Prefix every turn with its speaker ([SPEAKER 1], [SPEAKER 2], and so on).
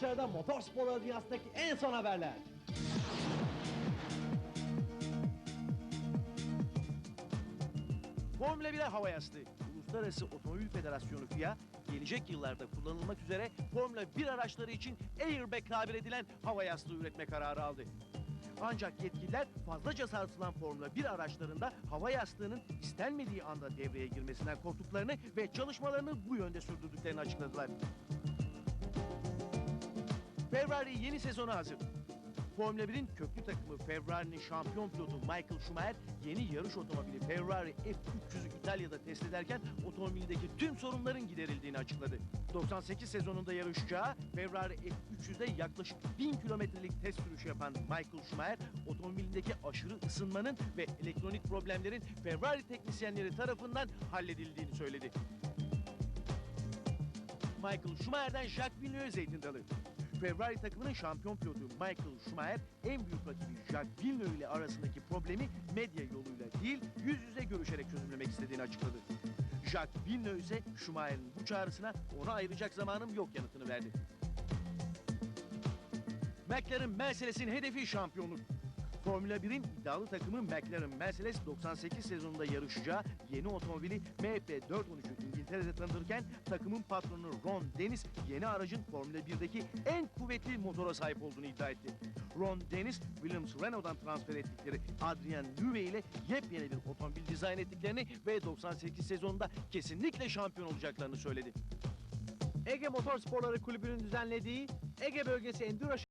[SPEAKER 1] sırada motorsporları dünyasındaki en son haberler.
[SPEAKER 2] Formula 1'e hava yastığı. Uluslararası Otomobil Federasyonu FIA, gelecek yıllarda kullanılmak üzere Formula 1 araçları için airbag tabir edilen hava yastığı üretme kararı aldı. Ancak yetkililer fazlaca sarsılan Formula 1 araçlarında hava yastığının istenmediği anda devreye girmesinden korktuklarını ve çalışmalarını bu yönde sürdürdüklerini açıkladılar. Ferrari yeni sezona hazır. Formula 1'in köklü takımı Ferrari'nin şampiyon pilotu Michael Schumacher yeni yarış otomobili Ferrari F300'ü İtalya'da test ederken otomobildeki tüm sorunların giderildiğini açıkladı. 98 sezonunda yarışacağı Ferrari F300'de yaklaşık 1000 kilometrelik test sürüşü yapan Michael Schumacher otomobilindeki aşırı ısınmanın ve elektronik problemlerin Ferrari teknisyenleri tarafından halledildiğini söyledi. Michael Schumacher'den Jacques Villeneuve zeytin dalı. Ferrari takımının şampiyon pilotu Michael Schumacher en büyük rakibi Jacques Villeneuve ile arasındaki problemi medya yoluyla değil yüz yüze görüşerek çözümlemek istediğini açıkladı. Jacques Villeneuve ise Schumacher'in bu çağrısına ona ayıracak zamanım yok yanıtını verdi. McLaren Mercedes'in hedefi şampiyonluk. Formula 1'in iddialı takımı McLaren Mercedes 98 sezonunda yarışacağı yeni otomobili MP413'ü İngiltere'de tanıtırken takımın patronu Ron Dennis yeni aracın Formula 1'deki en kuvvetli motora sahip olduğunu iddia etti. Ron Dennis, Williams Renault'dan transfer ettikleri Adrian Newey ile yepyeni bir otomobil dizayn ettiklerini ve 98 sezonunda kesinlikle şampiyon olacaklarını söyledi.
[SPEAKER 1] Ege Motorsporları Kulübü'nün düzenlediği Ege Bölgesi Enduro